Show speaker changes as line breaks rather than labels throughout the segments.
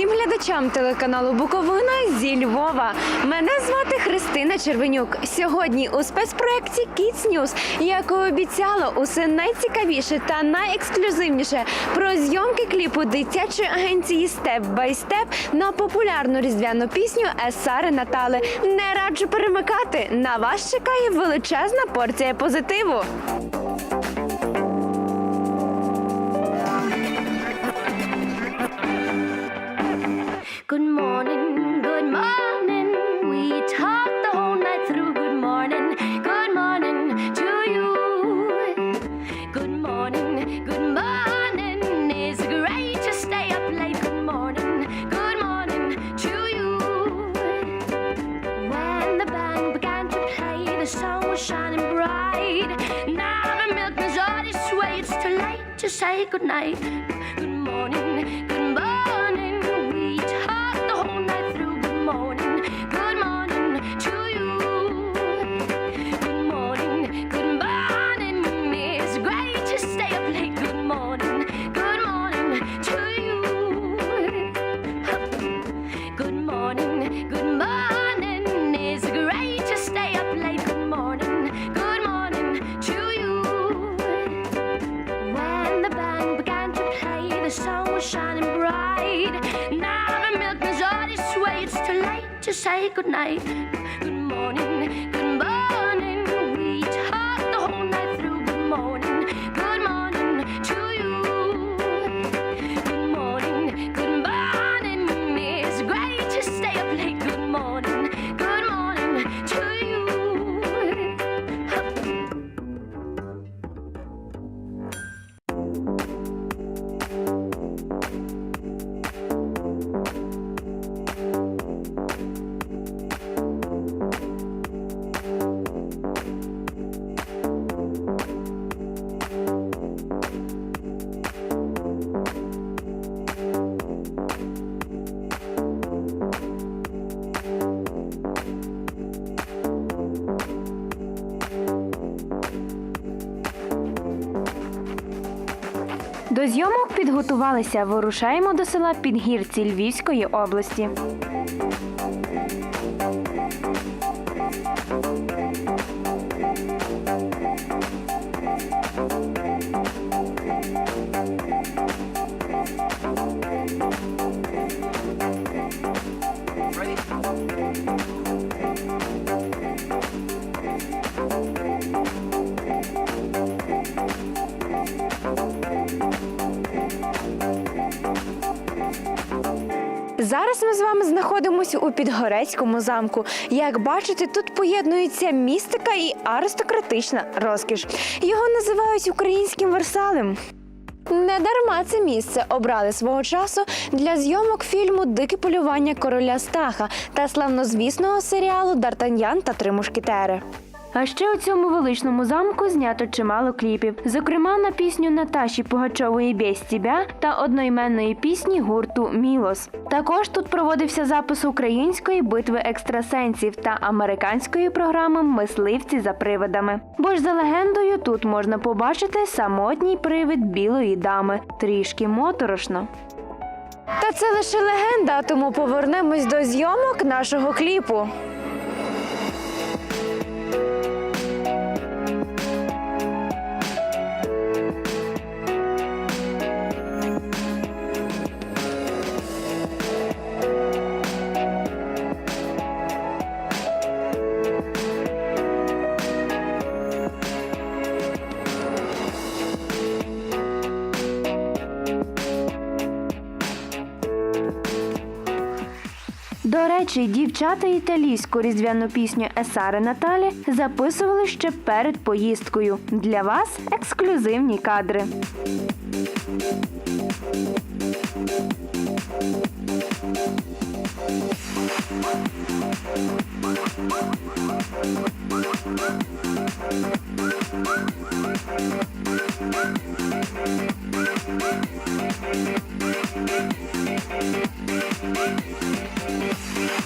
усім глядачам телеканалу Буковина зі Львова. Мене звати Христина Червенюк. Сьогодні у спецпроекті Kids News, як і обіцяла, усе найцікавіше та найексклюзивніше про зйомки кліпу дитячої агенції Степ бай Степ на популярну різдвяну пісню Есари Натали. Не раджу перемикати. На вас чекає величезна порція позитиву.
Morning, good morning. We talked the whole night through. Good morning, good morning to you. Good morning, good morning. It's great to stay up late. Good morning, good morning to you. When the band began to play, the sun was shining bright. Now the milkman's on his way. It's too late to say goodnight. Good morning, good to say goodnight. Good morning, good morning.
До зйомок підготувалися. Вирушаємо до села Підгірці Львівської області. Зараз ми з вами знаходимося у Підгорецькому замку. Як бачите, тут поєднується містика і аристократична розкіш. Його називають українським Версалем. Не дарма це місце обрали свого часу для зйомок фільму Дике полювання короля Стаха та славнозвісного серіалу Дартаньян та три мушкетери. А ще у цьому величному замку знято чимало кліпів, зокрема на пісню Наташі Пугачової «Без тебя» та одноіменної пісні гурту Мілос. Також тут проводився запис української битви екстрасенсів та американської програми Мисливці за привидами. Бо ж за легендою тут можна побачити самотній привид білої дами, трішки моторошно. Та це лише легенда, тому повернемось до зйомок нашого кліпу. речі, дівчата італійську різдвяну пісню Есари Наталі записували ще перед поїздкою. Для вас ексклюзивні кадри. Thank you.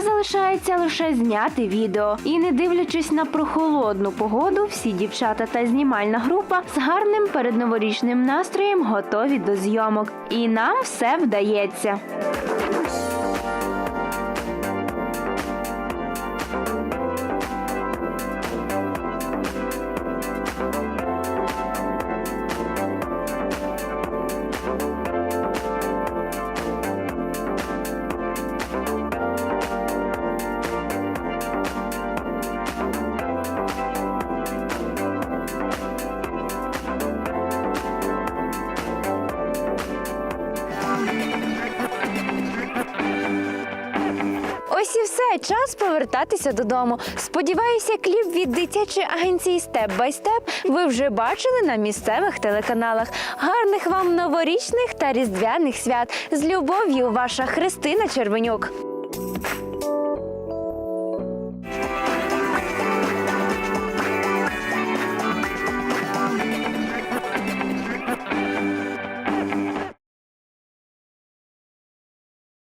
залишається лише зняти відео. І не дивлячись на прохолодну погоду, всі дівчата та знімальна група з гарним передноворічним настроєм готові до зйомок. І нам все вдається. Все, час повертатися додому. Сподіваюся, кліп від дитячої агенції Step by Step ви вже бачили на місцевих телеканалах. Гарних вам новорічних та різдвяних свят з любов'ю, ваша Христина Червенюк.